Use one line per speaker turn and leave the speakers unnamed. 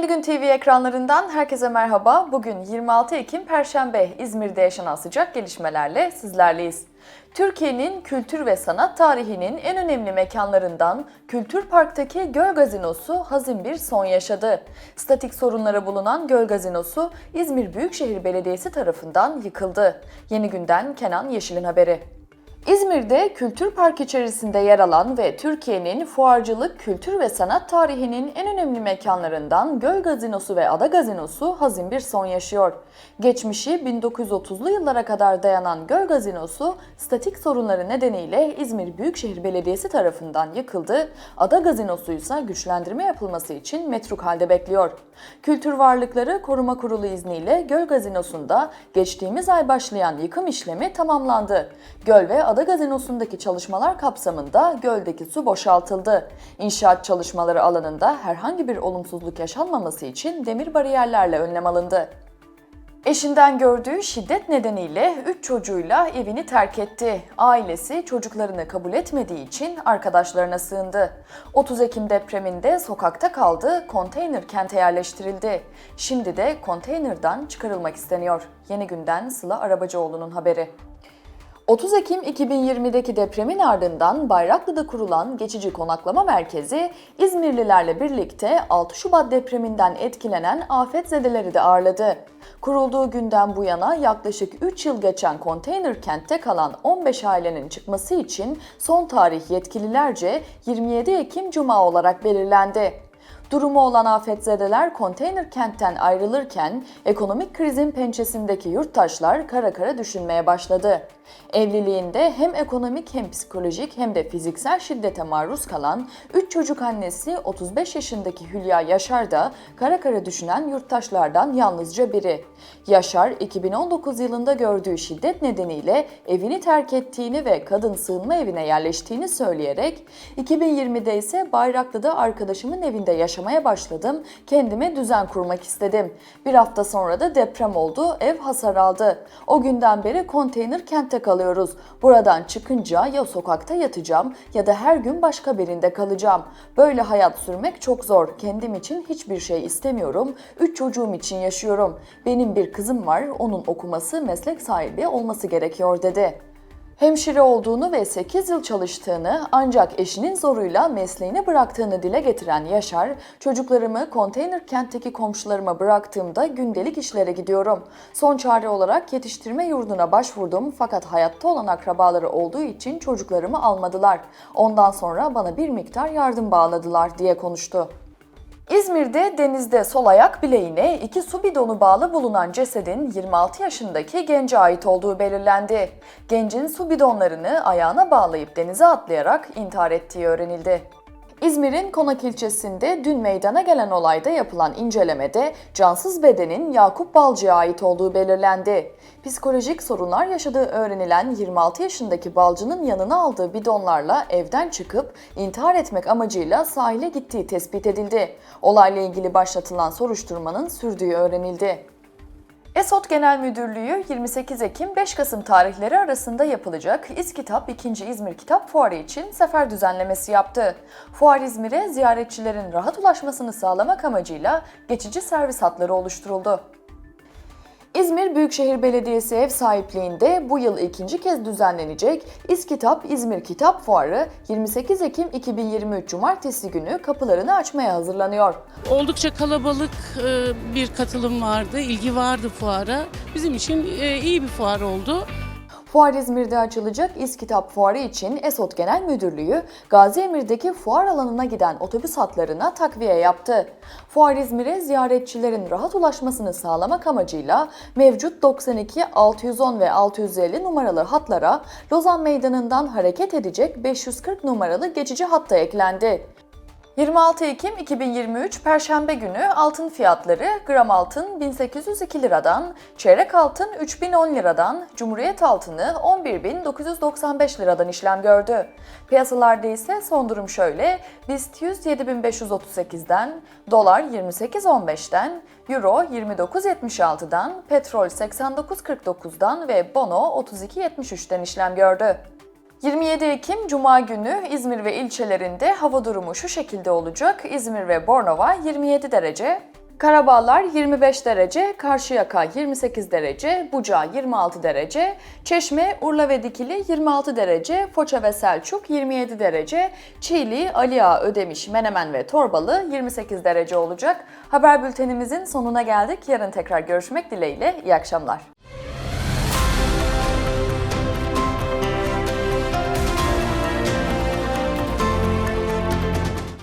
Yeni Gün TV ekranlarından herkese merhaba. Bugün 26 Ekim Perşembe İzmir'de yaşanan sıcak gelişmelerle sizlerleyiz. Türkiye'nin kültür ve sanat tarihinin en önemli mekanlarından Kültür Park'taki Göl Gazinosu hazin bir son yaşadı. Statik sorunları bulunan Göl Gazinosu İzmir Büyükşehir Belediyesi tarafından yıkıldı. Yeni Günden Kenan Yeşil'in haberi. İzmir'de Kültür Park içerisinde yer alan ve Türkiye'nin fuarcılık, kültür ve sanat tarihinin en önemli mekanlarından Göl Gazinosu ve Ada Gazinosu hazin bir son yaşıyor. Geçmişi 1930'lu yıllara kadar dayanan Göl Gazinosu statik sorunları nedeniyle İzmir Büyükşehir Belediyesi tarafından yıkıldı. Ada Gazinosu ise güçlendirme yapılması için metruk halde bekliyor. Kültür Varlıkları Koruma Kurulu izniyle Göl Gazinosu'nda geçtiğimiz ay başlayan yıkım işlemi tamamlandı. Göl ve Ada Gazinosu'ndaki çalışmalar kapsamında göldeki su boşaltıldı. İnşaat çalışmaları alanında herhangi bir olumsuzluk yaşanmaması için demir bariyerlerle önlem alındı. Eşinden gördüğü şiddet nedeniyle 3 çocuğuyla evini terk etti. Ailesi çocuklarını kabul etmediği için arkadaşlarına sığındı. 30 Ekim depreminde sokakta kaldı, konteyner kente yerleştirildi. Şimdi de konteynerdan çıkarılmak isteniyor. Yeni günden Sıla Arabacıoğlu'nun haberi. 30 Ekim 2020'deki depremin ardından Bayraklı'da kurulan geçici konaklama merkezi İzmirlilerle birlikte 6 Şubat depreminden etkilenen afetzedeleri de ağırladı. Kurulduğu günden bu yana yaklaşık 3 yıl geçen konteyner kentte kalan 15 ailenin çıkması için son tarih yetkililerce 27 Ekim Cuma olarak belirlendi. Durumu olan afetzedeler konteyner kentten ayrılırken ekonomik krizin pençesindeki yurttaşlar kara kara düşünmeye başladı. Evliliğinde hem ekonomik hem psikolojik hem de fiziksel şiddete maruz kalan 3 çocuk annesi 35 yaşındaki Hülya Yaşar da kara kara düşünen yurttaşlardan yalnızca biri. Yaşar 2019 yılında gördüğü şiddet nedeniyle evini terk ettiğini ve kadın sığınma evine yerleştiğini söyleyerek 2020'de ise Bayraklı'da arkadaşımın evinde yaşamaya başladım, kendime düzen kurmak istedim. Bir hafta sonra da deprem oldu, ev hasar aldı. O günden beri konteyner kentte kalıyoruz. Buradan çıkınca ya sokakta yatacağım ya da her gün başka birinde kalacağım. Böyle hayat sürmek çok zor. Kendim için hiçbir şey istemiyorum. Üç çocuğum için yaşıyorum. Benim bir kızım var, onun okuması, meslek sahibi olması gerekiyor dedi. Hemşire olduğunu ve 8 yıl çalıştığını ancak eşinin zoruyla mesleğini bıraktığını dile getiren Yaşar, çocuklarımı konteyner kentteki komşularıma bıraktığımda gündelik işlere gidiyorum. Son çare olarak yetiştirme yurduna başvurdum fakat hayatta olan akrabaları olduğu için çocuklarımı almadılar. Ondan sonra bana bir miktar yardım bağladılar diye konuştu. İzmir'de denizde sol ayak bileğine iki su bidonu bağlı bulunan cesedin 26 yaşındaki gence ait olduğu belirlendi. Gencin su bidonlarını ayağına bağlayıp denize atlayarak intihar ettiği öğrenildi. İzmir'in Konak ilçesinde dün meydana gelen olayda yapılan incelemede cansız bedenin Yakup Balcı'ya ait olduğu belirlendi. Psikolojik sorunlar yaşadığı öğrenilen 26 yaşındaki Balcı'nın yanına aldığı bidonlarla evden çıkıp intihar etmek amacıyla sahile gittiği tespit edildi. Olayla ilgili başlatılan soruşturmanın sürdüğü öğrenildi. ESOT Genel Müdürlüğü 28 Ekim 5 Kasım tarihleri arasında yapılacak İzkitap 2. İzmir Kitap Fuarı için sefer düzenlemesi yaptı. Fuar İzmir'e ziyaretçilerin rahat ulaşmasını sağlamak amacıyla geçici servis hatları oluşturuldu. İzmir Büyükşehir Belediyesi ev sahipliğinde bu yıl ikinci kez düzenlenecek İzkitap İzmir Kitap Fuarı 28 Ekim 2023 Cumartesi günü kapılarını açmaya hazırlanıyor.
Oldukça kalabalık e, bir katılım vardı, ilgi vardı fuara. Bizim için e, iyi bir fuar oldu.
Fuar İzmir'de açılacak İzkitap Fuarı için ESOT Genel Müdürlüğü, Gazi Emir'deki fuar alanına giden otobüs hatlarına takviye yaptı. Fuar İzmir'e ziyaretçilerin rahat ulaşmasını sağlamak amacıyla mevcut 92, 610 ve 650 numaralı hatlara Lozan Meydanı'ndan hareket edecek 540 numaralı geçici hatta eklendi. 26 Ekim 2023 Perşembe günü altın fiyatları gram altın 1802 liradan, çeyrek altın 3010 liradan, cumhuriyet altını 11995 liradan işlem gördü. Piyasalarda ise son durum şöyle, BIST 100 7538'den, dolar 28.15'ten, euro 29.76'dan, petrol 89.49'dan ve bono 32.73'ten işlem gördü. 27 Ekim Cuma günü İzmir ve ilçelerinde hava durumu şu şekilde olacak. İzmir ve Bornova 27 derece, Karabağlar 25 derece, Karşıyaka 28 derece, Buca 26 derece, Çeşme, Urla ve Dikili 26 derece, Foça ve Selçuk 27 derece, Çiğli, Aliağa, Ödemiş, Menemen ve Torbalı 28 derece olacak. Haber bültenimizin sonuna geldik. Yarın tekrar görüşmek dileğiyle. İyi akşamlar.